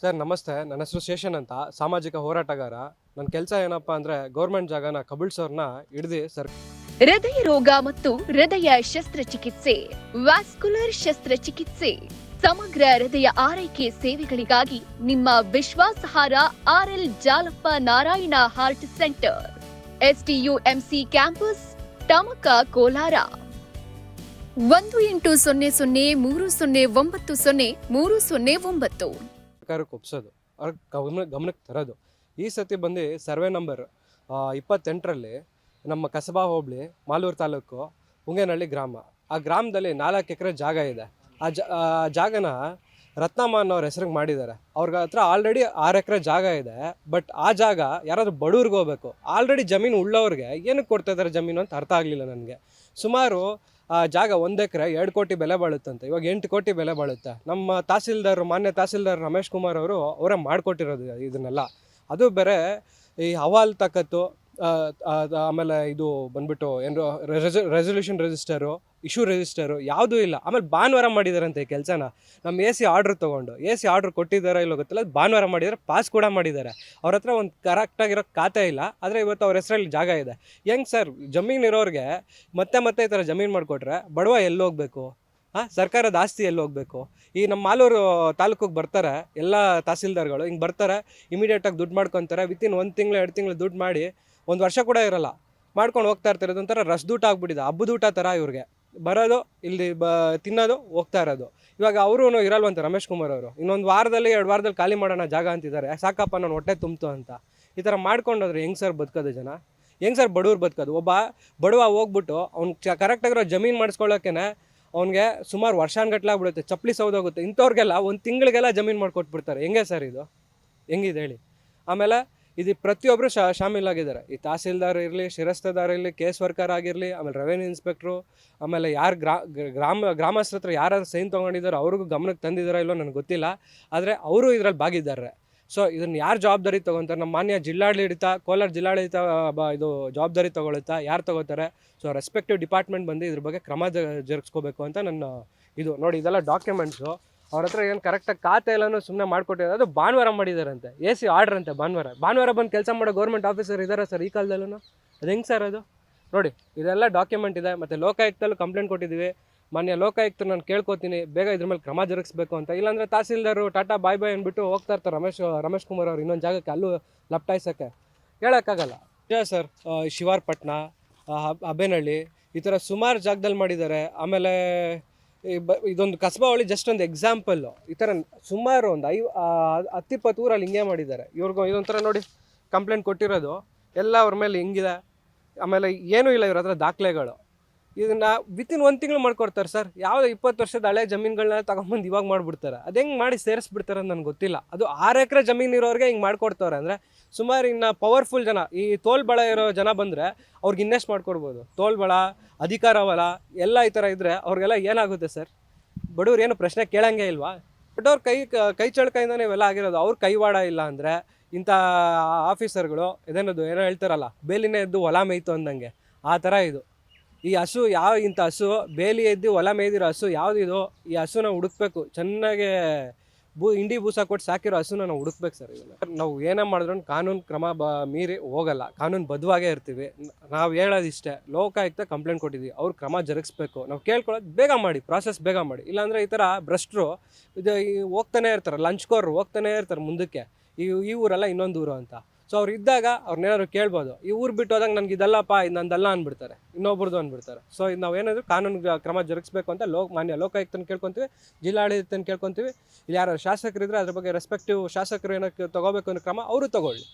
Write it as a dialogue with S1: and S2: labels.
S1: Sir, ನಮಸ್ತೆ. ನನ್ನ ಹೆಸರು ಶೇಷನ್ ಅಂತ. ಸಾಮಾಜಿಕ ಹೋರಾಟಗಾರ. ನನ್ನ ಕೆಲಸ ಏನಪ್ಪ ಅಂದ್ರೆ ಗೌರ್ಮೆಂಟ್ ಜಾಗನ ಕಬಳ್ಸೋರ್ನ ಹಿಡಿದು ಸರ್
S2: ಹೃದಯ ರೋಗ ಮತ್ತು ಹೃದಯ ಶಸ್ತ್ರಚಿಕಿತ್ಸೆ, ವ್ಯಾಸ್ಕುಲರ್ ಶಸ್ತ್ರಚಿಕಿತ್ಸೆ, ಸಮಗ್ರ ಹೃದಯ ಆರೈಕೆ ಸೇವೆಗಳಿಗಾಗಿ ನಿಮ್ಮ ವಿಶ್ವಾಸಾರ್ಹ RL Jalappa Narayana heart centre STUMC campus Tamaka Kolar. ಒಂದು ಎಂಟು ಸೊನ್ನೆ ಸೊನ್ನೆ ಮೂರು ಸೊನ್ನೆ ಒಂಬತ್ತು ಸೊನ್ನೆ ಮೂರು ಸೊನ್ನೆ ಒಂಬತ್ತು.
S1: ಸರ್ಕಾರಕ್ಕೆ ಒಪ್ಸೋದು. ಅವ್ರ ಗಮನ, ಗಮನಕ್ಕೆ ತರೋದು. ಈ ಸತಿ ಬಂದು ಸರ್ವೆ ನಂಬರ್ ಇಪ್ಪತ್ತೆಂಟರಲ್ಲಿ ನಮ್ಮ ಕಸಬಾ ಹೋಬಳಿ, ಮಾಲೂರು ತಾಲೂಕು, ಹುಂಗೇನಹಳ್ಳಿ ಗ್ರಾಮ. ಆ ಗ್ರಾಮದಲ್ಲಿ ನಾಲ್ಕು ಎಕರೆ ಜಾಗ ಇದೆ. ಆ ಜಾಗನ ರತ್ನಮ್ಮ ಅನ್ನೋರ ಹೆಸ್ರಿಗೆ ಮಾಡಿದ್ದಾರೆ. ಅವ್ರಿಗೆ ಹತ್ರ ಆಲ್ರೆಡಿ ಆರು ಎಕರೆ ಜಾಗ ಇದೆ. ಬಟ್ ಆ ಜಾಗ ಯಾರಾದರೂ ಬಡವ್ರಿಗೆ ಹೋಗ್ಬೇಕು. ಆಲ್ರೆಡಿ ಜಮೀನು ಉಳ್ಳವ್ರಿಗೆ ಏನಕ್ಕೆ ಕೊಡ್ತಾ ಇದ್ದಾರೆ ಜಮೀನು ಅಂತ ಅರ್ಥ ಆಗಲಿಲ್ಲ ನನಗೆ. ಸುಮಾರು ಆ ಜಾಗ ಒಂದು ಎಕರೆ ಎರಡು ಕೋಟಿ ಬೆಲೆ ಬಾಳುತ್ತಂತೆ. ಇವಾಗ ಎಂಟು ಕೋಟಿ ಬೆಲೆ ಬಾಳುತ್ತೆ? ನಮ್ಮ ತಹಸೀಲ್ದಾರ್, ಮಾನ್ಯ ತಹಸೀಲ್ದಾರ್ ರಮೇಶ್ ಕುಮಾರ್ ಅವರು ಅವರೇ ಮಾಡಿಕೊಟ್ಟಿರೋದು ಇದನ್ನೆಲ್ಲ. ಅದು ಬೇರೆ ಈ ಹವಾಲ್ ತಕ್ಕತ್ತು ಆಮೇಲೆ ಇದು ಬಂದ್ಬಿಟ್ಟು ಏನು ರೆಸೊಲ್ಯೂಷನ್ ರಿಜಿಸ್ಟರು ಇಶ್ಯೂ ರಿಜಿಸ್ಟರು ಯಾವುದೂ ಇಲ್ಲ. ಆಮೇಲೆ ಭಾನುವಾರ ಮಾಡಿದಾರಂತೆ ಈ ಕೆಲಸನ. ನಮ್ಮ ಎ ಸಿ ಆರ್ಡ್ರ್ ತೊಗೊಂಡು, ಎ ಸಿ ಆರ್ಡ್ರ್ ಕೊಟ್ಟಿದ್ದಾರೆ ಇಲ್ಲೋ ಗೊತ್ತಿಲ್ಲ ಭಾನುವಾರ ಮಾಡಿದ್ದಾರೆ ಪಾಸ್ ಕೂಡ ಮಾಡಿದ್ದಾರೆ. ಅವ್ರ ಹತ್ರ ಒಂದು ಕರೆಕ್ಟಾಗಿರೋ ಖಾತೆ ಇಲ್ಲ, ಆದರೆ ಇವತ್ತು ಅವ್ರ ಹೆಸರಲ್ಲಿ ಜಾಗ ಇದೆ. ಹೆಂಗೆ ಸರ್ ಜಮೀನು ಇರೋರಿಗೆ ಮತ್ತೆ ಮತ್ತೆ ಈ ಥರ ಜಮೀನು ಮಾಡಿಕೊಟ್ರೆ ಬಡವ ಎಲ್ಲಿ ಹೋಗಬೇಕು? ಹಾಂ ಸರ್ಕಾರದ ಆಸ್ತಿ ಎಲ್ಲಿ ಹೋಗಬೇಕು? ಈ ನಮ್ಮ ಮಾಲೂರು ತಾಲೂಕಿಗೆ ಬರ್ತಾರೆ, ಎಲ್ಲ ತಹಸೀಲ್ದಾರ್ಗಳು, ಹಿಂಗೆ ಬರ್ತಾರೆ ಇಮಿಡಿಯೇಟಾಗಿ ದುಡ್ಡು ಮಾಡ್ಕೊತಾರೆ ವಿತಿನ್ ಒಂದು ತಿಂಗಳು, ಎರಡು ತಿಂಗಳು ದುಡ್ಡು ಮಾಡಿ ಒಂದು ವರ್ಷ ಕೂಡ ಇರಲ್ಲ. ಮಾಡ್ಕೊಂಡು ಹೋಗ್ತಾ ಇರ್ತಾರೆ ಒಂಥರ ರಸದೂಟ ಆಗ್ಬಿಟ್ಟಿದೆ. ಹಬ್ಬದೂಟ ಥರ ಇವ್ರಿಗೆ. ಬರೋದು, ಇಲ್ಲಿ ಬ, ತಿನ್ನೋದು, ಹೋಗ್ತಾ ಇರೋದು. ಇವಾಗ ಅವರು ಇರಲ್ವಂತೆ ರಮೇಶ್ ಕುಮಾರ್ ಅವರು. ಇನ್ನೊಂದು ವಾರದಲ್ಲಿ, ಎರಡು ವಾರದಲ್ಲಿ ಖಾಲಿ ಮಾಡೋಣ ಜಾಗ ಅಂತಿದ್ದಾರೆ. ಸಾಕಪ್ಪ, ನಾನು ಹೊಟ್ಟೆ ತುಂಬ್ತು ಅಂತ. ಈ ಥರ ಮಾಡ್ಕೊಂಡೋದ್ರೆ ಹೆಂಗೆ ಸರ್ ಬದುಕೋದು ಜನ? ಹೆಂಗೆ ಸರ್ ಬಡವ್ರು ಬದುಕೋದು? ಒಬ್ಬ ಬಡವ ಹೋಗ್ಬಿಟ್ಟು ಅವ್ನು ಕರೆಕ್ಟಾಗಿರೋ ಜಮೀನು ಮಾಡಿಸ್ಕೊಳ್ಳೋಕೆ ಅವ್ನಿಗೆ ಸುಮಾರು ವರ್ಷಾನ್ಗಟ್ಲೆ ಆಗ್ಬಿಡುತ್ತೆ. ಚಪ್ಪಲಿ ಸೌದೋಗುತ್ತೆ. ಇಂಥವ್ರಿಗೆಲ್ಲ ಒಂದು ತಿಂಗಳಿಗೆಲ್ಲ ಜಮೀನು ಮಾಡಿಕೊಟ್ಬಿಡ್ತಾರೆ. ಹೆಂಗೆ ಸರ್ ಇದು? ಹೆಂಗಿದೆ ಹೇಳಿ? ಆಮೇಲೆ ಇದು ಪ್ರತಿಯೊಬ್ಬರು ಶಾ, ಶಾಮೀಲಾಗಿದ್ದಾರೆ. ಈ ತಹಸೀಲ್ದಾರ್ ಇರಲಿ, ಶಿರಸ್ತದಾರ್ ಇರಲಿ, ಕೇಸ್ ವರ್ಕರ್ ಆಗಿರಲಿ, ಆಮೇಲೆ ರೆವೆನ್ಯೂ ಇನ್ಸ್ಪೆಕ್ಟ್ರು ಆಮೇಲೆ ಯಾರು ಗ್ರಾ ಗ್ರಾಮ, ಗ್ರಾಮಸ್ಥರ ಹತ್ರ ಯಾರು ಸೈನ್ ತೊಗೊಂಡಿದ್ದಾರೋ ಅವ್ರಿಗೂ ಗಮನಕ್ಕೆ ತಂದಿದ್ದಾರೋ ಇಲ್ಲೋ ನನಗೆ ಗೊತ್ತಿಲ್ಲ. ಆದರೆ ಅವರು ಇದರಲ್ಲಿ ಭಾಗಿದ್ದಾರೆ. ಸೊ ಇದನ್ನು ಯಾರು ಜವಾಬ್ದಾರಿ ತೊಗೊತಾರೆ? ನಮ್ಮ ಮಾನ್ಯ ಜಿಲ್ಲಾಡಳಿತ, ಕೋಲಾರ ಜಿಲ್ಲಾಡಳಿತ ಇದು ಜವಾಬ್ದಾರಿ ತೊಗೊಳುತ್ತಾ ಯಾರು ತೊಗೋತಾರೆ ಸೊ ರೆಸ್ಪೆಕ್ಟಿವ್ ಡಿಪಾರ್ಟ್ಮೆಂಟ್ ಬಂದು ಇದ್ರ ಬಗ್ಗೆ ಕ್ರಮ ಜರುಗಿಸ್ಕೋಬೇಕು ಅಂತ ನನ್ನ ಇದು. ನೋಡಿ, ಇದೆಲ್ಲ ಡಾಕ್ಯುಮೆಂಟ್ಸು ಅವ್ರ ಹತ್ರ ಏನು ಕರೆಕ್ಟಾಗಿ ಖಾತೆ ಎಲ್ಲನೂ ಸುಮ್ಮನೆ ಮಾಡಿಕೊಟ್ಟಿದ್ದಾರೆ. ಅದು ಭಾನುವಾರ ಮಾಡಿದಾರಂತೆ. ಎ ಸಿ ಆರ್ಡ್ರ್ ಅಂತೆ ಭಾನುವಾರ. ಭಾನುವಾರ ಬಂದು ಕೆಲಸ ಮಾಡೋ ಗೌರ್ಮೆಂಟ್ ಆಫೀಸರ್ ಇದ್ದಾರೆ ಸರ್ ಈ ಕಾಲದಲ್ಲೂ ಅದು ಹೆಂಗೆ ಸರ್ ಅದು? ನೋಡಿ ಇದೆಲ್ಲ ಡಾಕ್ಯುಮೆಂಟ್ ಇದೆ ಮತ್ತು ಲೋಕಾಯುಕ್ತಲ್ಲೂ ಕಂಪ್ಲೇಂಟ್ ಕೊಟ್ಟಿದ್ದೀವಿ. ಮೊನ್ನೆ ಲೋಕಾಯುಕ್ತ ನಾನು ಕೇಳ್ಕೊತೀನಿ. ಬೇಗ ಇದ್ರ ಮೇಲೆ ಕ್ರಮ ಜರುಗಿಸ್ಬೇಕು ಅಂತ. ಇಲ್ಲಾಂದರೆ ತಹಸೀಲ್ದಾರು ಟಾಟಾ ಬಾಯ್ ಬಾಯ್ ಅಂದ್ಬಿಟ್ಟು ಹೋಗ್ತಾ ಇರ್ತಾರೆ ರಮೇಶ್ ರಮೇಶ್ ಕುಮಾರ್ ಅವ್ರು ಇನ್ನೊಂದು ಜಾಗಕ್ಕೆ ಅಲ್ಲೂ ಲಪ್ಟಾಯಿಸೋಕ್ಕೆ. ಹೇಳೋಕ್ಕಾಗಲ್ಲ. ಸರ್ ಶಿವಾರ್ಪಟ್ನ ಅಬೇನಹಳ್ಳಿ ಈ ಥರ ಸುಮಾರು ಜಾಗದಲ್ಲಿ ಮಾಡಿದ್ದಾರೆ. ಆಮೇಲೆ ಈ ಬ, ಇದೊಂದು ಕಸಬಾವಳಿ ಜಸ್ಟ್ ಒಂದು ಎಕ್ಸಾಂಪಲ್ಲು ಈ ಥರ ಸುಮಾರು ಒಂದು ಐ ಹತ್ತಿಪ್ಪತ್ತು ಊರಲ್ಲಿ ಹಿಂಗೆ ಮಾಡಿದ್ದಾರೆ. ಇವ್ರಿಗೂ ಇದೊಂಥರ ನೋಡಿ ಕಂಪ್ಲೇಂಟ್ ಕೊಟ್ಟಿರೋದು. ಎಲ್ಲ ಅವ್ರ ಮೇಲೆ ಹಿಂಗಿದೆ. ಆಮೇಲೆ ಏನೂ ಇಲ್ಲ ಇವ್ರ ಹತ್ರ ದಾಖಲೆಗಳು. ಇದನ್ನ ವಿತಿನ್ ಒಂದು ತಿಂಗಳು ಮಾಡ್ಕೊಡ್ತಾರೆ ಸರ್ ಯಾವುದೋ ಇಪ್ಪತ್ತು ವರ್ಷದ ಹಳೆ ಜಮೀನುಗಳನ್ನ ತಗೊಂಡ್ಬಂದು ಇವಾಗ ಮಾಡಿಬಿಡ್ತಾರೆ. ಅದು ಹೆಂಗೆ ಮಾಡಿ ಸೇರಿಸ್ಬಿಡ್ತಾರೆ ಅಂತ ನನಗೆ ಗೊತ್ತಿಲ್ಲ. ಅದು ಆರು ಎಕರೆ ಜಮೀನು ಇರೋರಿಗೆ ಹಿಂಗೆ ಮಾಡ್ಕೊಡ್ತವ್ರೆ ಅಂದರೆ ಸುಮಾರು ಇನ್ನು ಪವರ್ಫುಲ್ ಜನ, ಈ ತೋಲ್ಬಳ ಇರೋ ಜನ ಬಂದರೆ ಅವ್ರಿಗೆ ಇನ್ವೆಸ್ಟ್ ಮಾಡ್ಕೊಡ್ಬೋದು. ತೋಲ್ಬಳ ಅಧಿಕಾರ ಬಲ ಎಲ್ಲ ಈ ಥರ ಇದ್ದರೆ ಅವ್ರಿಗೆಲ್ಲ ಏನಾಗುತ್ತೆ ಸರ್ ಬಡವ್ರು ಏನು ಪ್ರಶ್ನೆ ಕೇಳಂಗೆ ಇಲ್ವಾ? ಬಟ್ ಅವ್ರ ಕೈ ಕೈ ಚಳಕೈಯಿಂದನೇ ಇವೆಲ್ಲ ಆಗಿರೋದು, ಅವ್ರ ಕೈವಾಡ ಇಲ್ಲ ಅಂದರೆ ಇಂಥ ಆಫೀಸರ್ಗಳು ಇದೇನದು ಏನೋ ಹೇಳ್ತಾರಲ್ಲ, ಬೇಲಿನೇ ಎದ್ದು ಹೊಲ ಮೇಯ್ತು ಅಂದಂಗೆ. ಆ ಥರ ಇದು. ಈ ಹಸು ಯಾವ ಇಂಥ ಹಸು? ಬೇಲಿ ಎದ್ದು ಹೊಲ ಮೇಯ್ದಿರೋ ಹಸು ಯಾವುದಿದು ಈ ಹಸುನ ಹುಡುಕ್ಬೇಕು. ಚೆನ್ನಾಗೆ ಬೂ ಇಂಡಿ ಬೂಸ ಕೊಟ್ಟು ಸಾಕಿರೋ ಹಸುನ ನಾವು ಹುಡುಕ್ಬೇಕು ಸರ್ ಇದನ್ನ ನಾವು ಏನೇ ಮಾಡಿದ್ರು ಕಾನೂನು ಕ್ರಮ ಬ, ಮೀರಿ ಹೋಗಲ್ಲ. ಕಾನೂನು ಬದ್ಧವಾಗೇ ಇರ್ತೀವಿ. ನಾವು ಹೇಳೋದಿಷ್ಟೇ. ಲೋಕಾಯುಕ್ತ ಕಂಪ್ಲೇಂಟ್ ಕೊಟ್ಟಿದ್ದೀವಿ. ಅವ್ರು ಕ್ರಮ ಜರುಗಿಸ್ಬೇಕು. ನಾವು ಕೇಳ್ಕೊಳ್ಳೋದು ಬೇಗ ಮಾಡಿ. ಪ್ರಾಸೆಸ್ ಬೇಗ ಮಾಡಿ. ಇಲ್ಲಾಂದರೆ ಈ ಥರ ಭ್ರಷ್ಟರು ಇದು ಹೋಗ್ತಾನೆ ಇರ್ತಾರೆ. ಲಂಚ್ಕೋರು ಹೋಗ್ತಾನೆ ಇರ್ತಾರೆ ಮುಂದಕ್ಕೆ. ಈ ಈ ಊರಲ್ಲ ಇನ್ನೊಂದು ಊರು ಅಂತ. ಸೊ ಅವ್ರು ಇದ್ದಾಗ ಅವ್ರನ್ನೇನಾದ್ರು ಕೇಳ್ಬೋದು, ಈ ಊರು ಬಿಟ್ಟು ಹೋದಾಗ ನನಗೆ ಇದಲ್ಲಪ್ಪ, ಇದು ನಂದಲ್ಲ ಅಂದ್ಬಿಡ್ತಾರೆ ಇನ್ನೊಬ್ರದ್ದು ಅಂದ್ಬಿಡ್ತಾರೆ ಸೊ ಇದು ನಾವು ಏನಾದರೂ ಕಾನೂನು ಕ್ರಮ ಜರುಗಿಸ್ಬೇಕು ಅಂತ ಲೋಕ ಮಾನ್ಯ ಲೋಕಾಯುಕ್ತನ ಕೇಳ್ಕೊತೀವಿ, ಜಿಲ್ಲಾಡಳಿತನ ಕೇಳ್ಕೊತೀವಿ. ಇಲ್ಲಿ ಯಾರು ಶಾಸಕರಿದ್ರೆ ಅದ್ರ ಬಗ್ಗೆ ರೆಸ್ಪೆಕ್ಟಿವ್ ಶಾಸಕರು ಏನಕ್ಕೆ ತಗೋಬೇಕು ಅನ್ನೋ ಕ್ರಮ ಅವರು ತಗೊಳ್ಳಿ.